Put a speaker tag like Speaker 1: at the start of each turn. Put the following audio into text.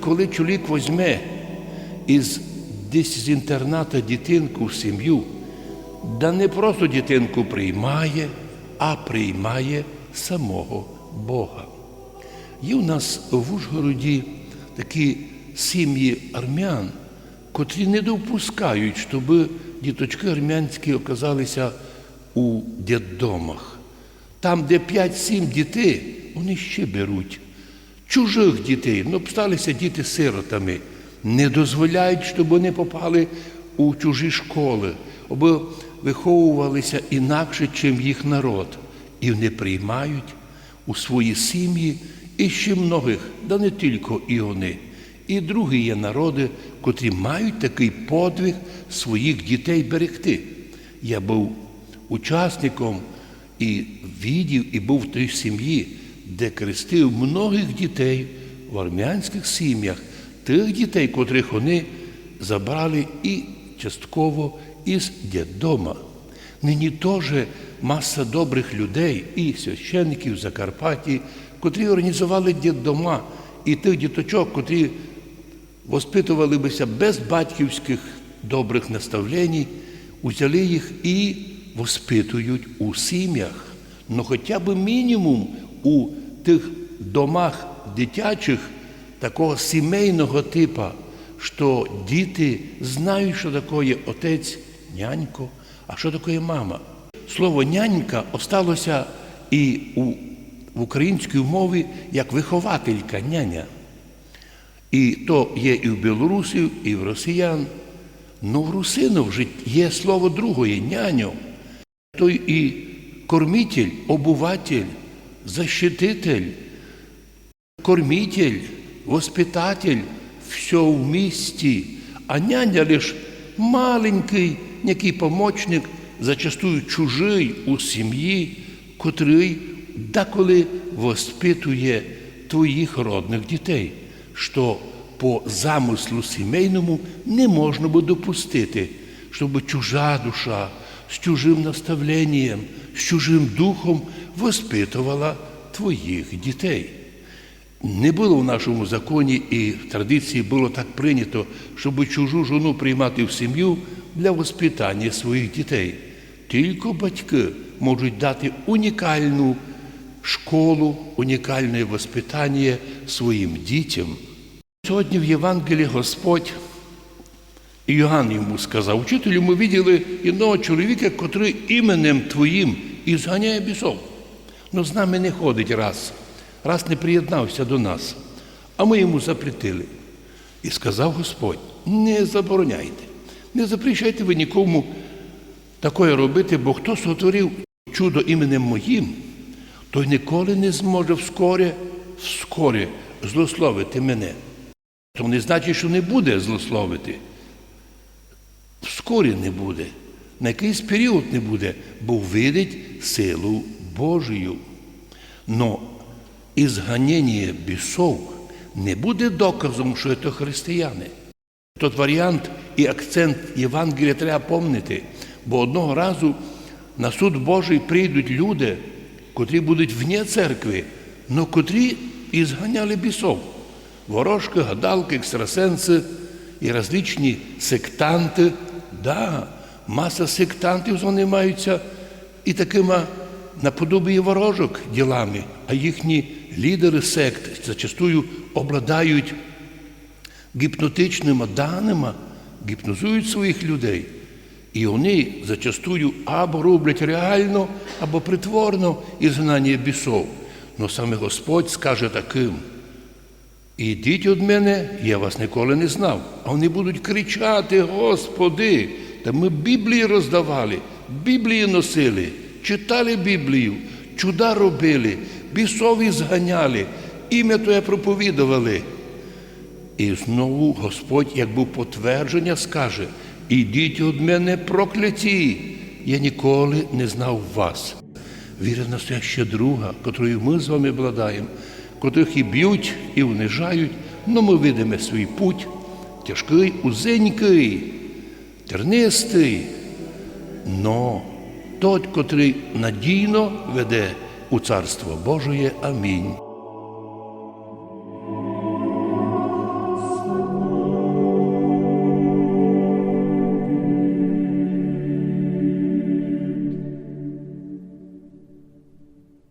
Speaker 1: Коли чоловік возьме із десь з інтерната дитинку в сім'ю, да не просто дитинку приймає, а приймає самого Бога. Є у нас в Ужгороді такі сім'ї армян, котрі не допускають, щоб діточки армянські оказалися у дитдомах. Там, де 5-7 дітей, вони ще беруть. Чужих дітей, ну, сталися діти сиротами, не дозволяють, щоб вони попали у чужі школи, аби виховувалися інакше, чим їх народ. І вони приймають у свої сім'ї і ще многих, да не тільки і вони. І другі є народи, котрі мають такий подвиг своїх дітей берегти. Я був учасником і відів, і був в тій сім'ї, де крестив многих дітей в армянських сім'ях, тих дітей, котрих вони забрали і частково із дідома. Нині теж маса добрих людей і священників Закарпатті, котрі організували дідома і тих діточок, котрі воспитували бися без батьківських добрих наставлень, узяли їх і воспитують у сім'ях. Ну хоча б мінімум у тих домах дитячих такого сімейного типу, що діти знають, що таке отець, нянько, а що таке мама. Слово нянька осталося і у, в українській мові як вихователька няня. І то є і в білорусів, і в росіян. Ну в русинов же є слово другое няню. Той і кормитель, обуватель, защититель, кормитель, воспитатель, все вместе. А няня лиш маленький, некий помочник, зачастую чужий у сім'ї, котрий деколи воспитує твоїх родних дітей, що по замислу сімейному не можна би допустити, щоб чужа душа з чужим наставленням, з чужим духом воспитувала твоїх дітей. Не було в нашому законі і в традиції було так прийнято, щоб чужу жону приймати в сім'ю для воспитання своїх дітей. Тільки батьки можуть дати унікальну школу, унікальне воспитання своїм дітям. Сьогодні в Євангелії Господь і йому сказав, учителю, ми виділи одного чоловіка, котрий іменем Твоїм і зганяє бісов. Ну з нами не ходить раз, раз не приєднався до нас, а ми йому запретили. І сказав Господь: не забороняйте, не запрещайте ви нікому такое робити, бо хто сотворив чудо іменем моїм, той ніколи не зможе вскоре, вскоре злословити мене. То не значить, що не буде злословити. Вскорі не буде, на якийсь період не буде, бо видить силу Божию. Но ізганення бісов не буде доказом, що це християни. Тот варіант і акцент Євангелія треба помнити, бо одного разу на суд Божий прийдуть люди, котрі будуть вне церкви, но котрі і зганяли бісов. Ворожки, гадалки, екстрасенси і различні сектанти. Да, маса сектантів займаються і такими наподобі ворожок ділами, а їхні лідери сект зачастую обладають гіпнотичними даними, гіпнозують своїх людей. І вони зачастую або роблять реально, або притворно ізгнання бісов. Но саме Господь скаже таким. Ідіть від мене, я вас ніколи не знав. А вони будуть кричати, Господи, та ми Біблії роздавали, Біблії носили, читали Біблію, чуда робили, бісові зганяли, ім'я Твоє проповідували. І знову Господь, як був потвердження, скаже: Ідіть від мене прокляті, я ніколи не знав вас. Віра настояща друга, котрою ми з вами обладаємо, котрих і б'ють, і унижають, але ми видимо свій путь, тяжкий, узенький, тернистий, но той, котрий надійно веде у Царство Божоє. Амінь.